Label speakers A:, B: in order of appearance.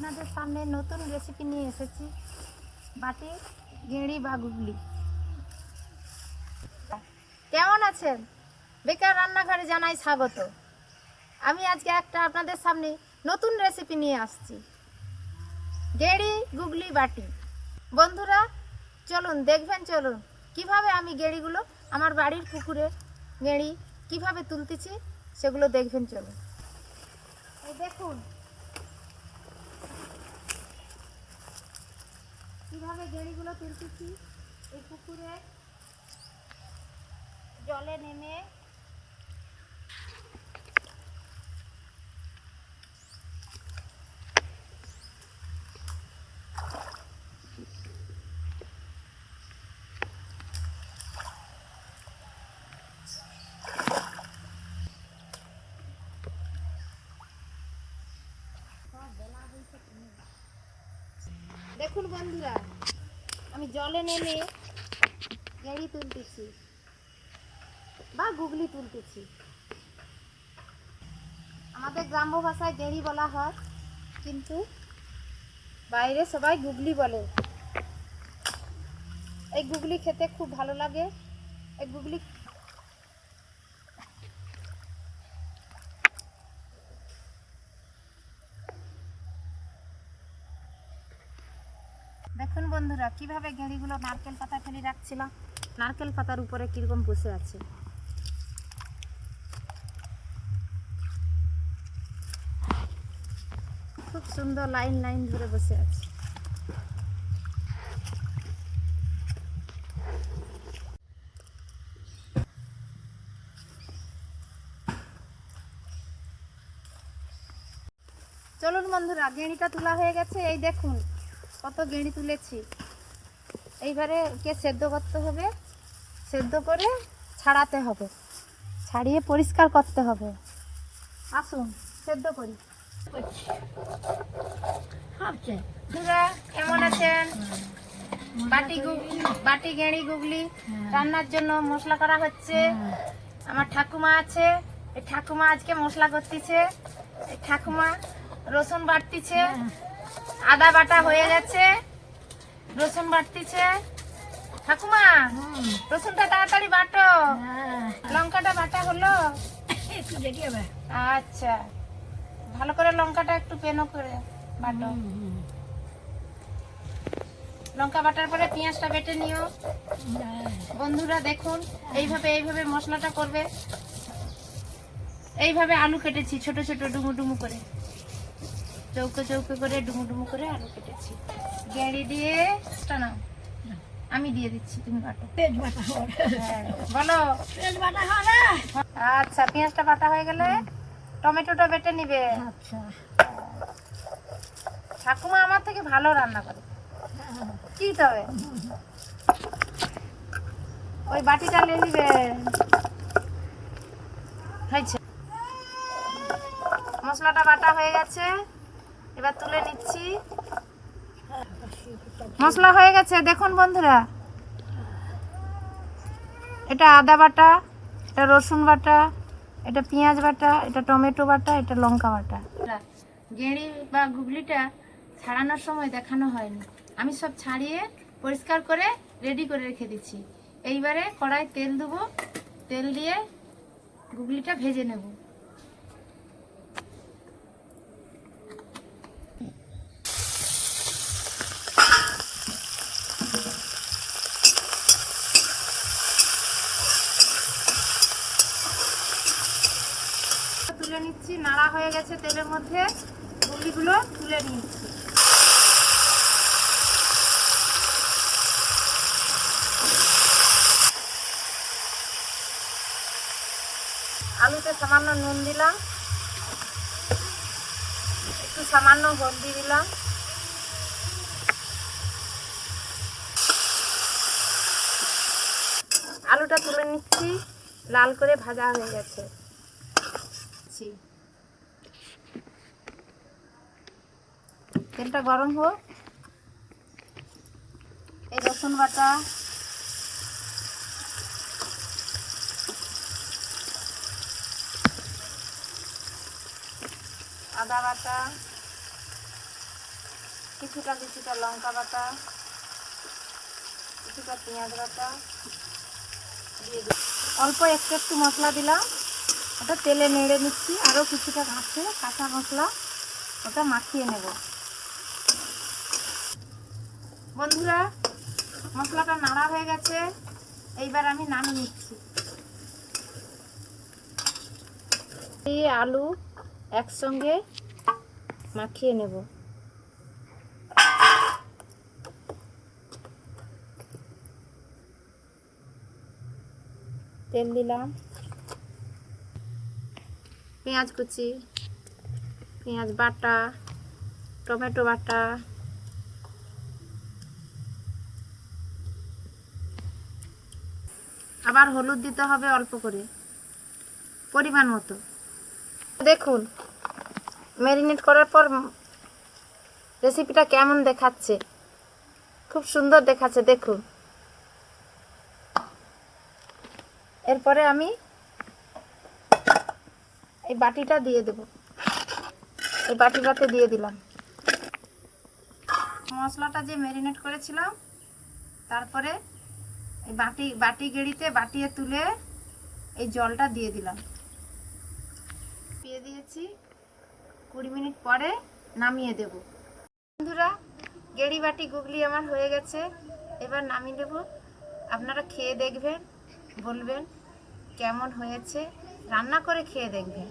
A: আপনাদের সামনে নতুন রেসিপি নিয়ে এসেছি, বাটি, গেঁড়ি বা গুগলি। কেমন আছেন? বেকার রান্নাঘরে জানাই স্বাগত। আমি আজকে একটা আপনাদের সামনে নতুন রেসিপি নিয়ে আসছি। গেঁড়ি, গুগলি, বাটি। বন্ধুরা, চলুন, দেখবেন, চলুন, কীভাবে আমি গেঁড়িগুলো আমার বাড়ির পুকুরে গেঁড়ি কীভাবে তুলতেছি, সেগুলো দেখবেন, চলুন। দেখুন কীভাবে গেড়িগুলো তুলতেছি? এই পুকুরে জলে নেমে দেখুন বন্ধুরা, আমি জলে নেমে গেঁড়ি তুলতেছি বা গুগলি তুলতেছি। আমাদের গ্রাম্য ভাষায় গেঁড়ি বলা হয়, কিন্তু বাইরে সবাই গুগলি বলে। এই গুগলি খেতে খুব ভালো লাগে, এই গুগলি দেখুন বন্ধুরা, কীভাবে গেঁড়িগুলো নারকেল পাতা ফেলে রাখছিলাম নারকেল পাতার উপরে কীরকম বসে আছে। খুব সুন্দর লাইন লাইন ধরে বসে আছে। চলুন বন্ধুরা, গেঁড়িটা তোলা হয়ে গেছে, এই দেখুন। কত গেঁড়ি তুলেছি? এইবারে কে সেদ্ধ করতে হবে? সেদ্ধ করে ছাড়াতে হবে। ছাড়িয়ে পরিষ্কার করতে হবে। আসুন, সেদ্ধ করি। কেমন আছেন? বাটি গুগলি বাটি গেঁড়ি গুগলি রান্নার জন্য মশলা করা হচ্ছে। আমার ঠাকুমা আছে। এই ঠাকুমা আজকে মশলা করতেছে। ঠাকুমা রসুন বাটতিছে। আদা বাটা হয়ে গেছে রসুন বাটতিছে। ঠাকুমা রসুনটা তাড়াতাড়ি বাটো। লঙ্কাটা বাটা হলো? আচ্ছা। ভালো করে লঙ্কাটা একটু পেনো করে বাটো। লঙ্কা বাটার পরে পেঁয়াজটা বেটে নিও। বন্ধুরা দেখুন এইভাবে এইভাবে মশলাটা করবে। এইভাবে আলু কেটেছি ছোট ছোট ডুমু ডুমু করে। চৌকো চৌকো করে ডুমু ডুমু করে আলু কেটেছি। গেঁড়ি দিয়ে টানাও আমি দিয়ে দিচ্ছি তুমি কাটো হ্যাঁ, বলো। আচ্ছা পেঁয়াজটা বাটা হয়ে গেলে টমেটোটা বেটে নিবে। আচ্ছা। ঠাকুমা আমার থেকে ভালো রান্না করে। কি তবে ওই বাটিটা নিয়ে নিবে। হয়েছে। মশলাটা বাটা হয়ে গেছে। এবার তুলে নিচ্ছি। মশলা হয়ে গেছে, দেখুন বন্ধুরা। এটা আদা বাটা, এটা রসুন বাটা, এটা পেঁয়াজ বাটা, এটা টমেটো বাটা, এটা লঙ্কা বাটা। গেঁড়ি বা গুগলিটা ছাড়ানোর সময় দেখানো হয়নি। আমি সব ছাড়িয়ে পরিষ্কার করে রেডি করে রেখে দিচ্ছি। এইবারে কড়াই তেল দেবো, তেল দিয়ে গুগলিটা ভেজে নেব। তুলে নিচ্ছি, নাড়া হয়ে গেছে তেলের মধ্যে। গুগলিগুলো তুলে নিচ্ছি। আলুতে সামান্য নুন দিলাম। একটু সামান্য হলদি দিলাম। আলুটা তুলে নিচ্ছি, লাল করে ভাজা হয়ে গেছে। ছি। তেলটা গরম হোক। এই রসুন বাটা। আদা বাটা। কিছুটা কিছুটা লঙ্কা বাটা। কিছুটা পেঁয়াজ বাটা। দিয়ে দিই অল্প একটু একটু মশলা দিলাম। ওটা তেলে নেড়ে নিচ্ছি। আরও কিছুটা আছে কাঁচা মশলা ওটা মাখিয়ে নেব। বন্ধুরা, মশলাটা নাড়া হয়ে গেছে। এইবার আমি নামিয়ে নিচ্ছি। আলু একসঙ্গে মাখিয়ে নেব। তেল দিলাম। পেঁয়াজ কুচি, পেঁয়াজ বাটা, টমেটো বাটা। আবার হলুদ দিতে হবে অল্প করে, পরিমাণ মতো। দেখুন ম্যারিনেট করার পর রেসিপিটা কেমন দেখাচ্ছে? খুব সুন্দর দেখাচ্ছে, দেখুন। এরপরে আমি এই বাটিটা দিয়ে দেব। এই বাটিটাতে দিয়ে দিলাম। মশলাটা যে ম্যারিনেট করেছিলাম, তারপরে এই বাটি বাটি গেড়িতে বাটিয়ে তুলে এই জলটা দিয়ে দিলাম। দিয়ে দিয়েছি। কুড়ি মিনিট পরে নামিয়ে দেব। বন্ধুরা, গেড়ি বাটি গুগলি আমার হয়ে গেছে। এবার নামিয়ে দেব। আপনারা খেয়ে দেখবেন, বলবেন কেমন হয়েছে। রান্না করে খেয়ে দেখবেন